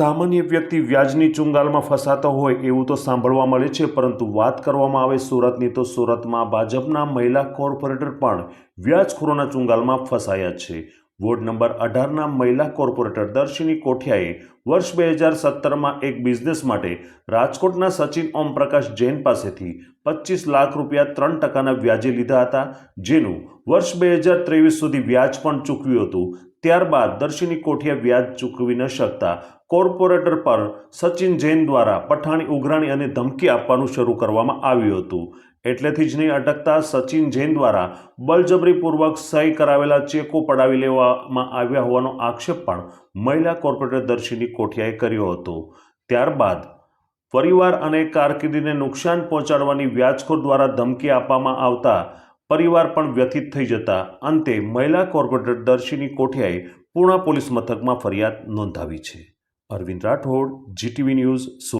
સામાન્ય વ્યક્તિ વ્યાજની ચુંગાલમાં ફસાતો હોય એવું તો સાંભળવા મળે છે, પરંતુ વાત કરવામાં આવે સુરતની તો સુરતમાં ભાજપના મહિલા કોર્પોરેટર પણ વ્યાજખોરોના ચુંગાલમાં ફસાયા છે. વોર્ડ નંબર અઢારના મહિલા કોર્પોરેટર દર્શિની કોઠિયાએ વર્ષ બે હજાર સત્તરમાં એક બિઝનેસ માટે રાજકોટના સચિન ઓમપ્રકાશ જૈન પાસેથી પચીસ લાખ રૂપિયા ત્રણ ટકાના વ્યાજે લીધા હતા, જેનું વર્ષ બે હજાર ત્રેવીસ સુધી વ્યાજ પણ ચૂકવ્યું હતું. ત્યારબાદ દર્શિની કોઠિયા વ્યાજ ચૂકવી ન શકતા. કોર્પોરેટર પર સચિન જૈન દ્વારા પઠાણી, ઉઘરાણી અને ધમકી આપવાનું શરૂ કરવામાં આવ્યું હતું. એટલેથી જ નહીં અટકતા સચિન જૈન દ્વારા બળજબરીપૂર્વક સહી કરાવેલા ચેકો પડાવી લેવામાં આવ્યા હોવાનો આક્ષેપ પણ મહિલા કોર્પોરેટર દર્શિની કોઠિયાએ કર્યો હતો. ત્યારબાદ પરિવાર અને કારકિર્દીને નુકસાન પહોંચાડવાની વ્યાજખોર દ્વારા ધમકી આપવામાં આવતા પરિવાર પણ વ્યથિત થઈ જતા અંતે મહિલા કોર્પોરેટર દર્શિની કોઠિયાએ પૂર્ણા પોલીસ મથકમાં ફરિયાદ નોંધાવી છે. Arvind Rathod, GTV news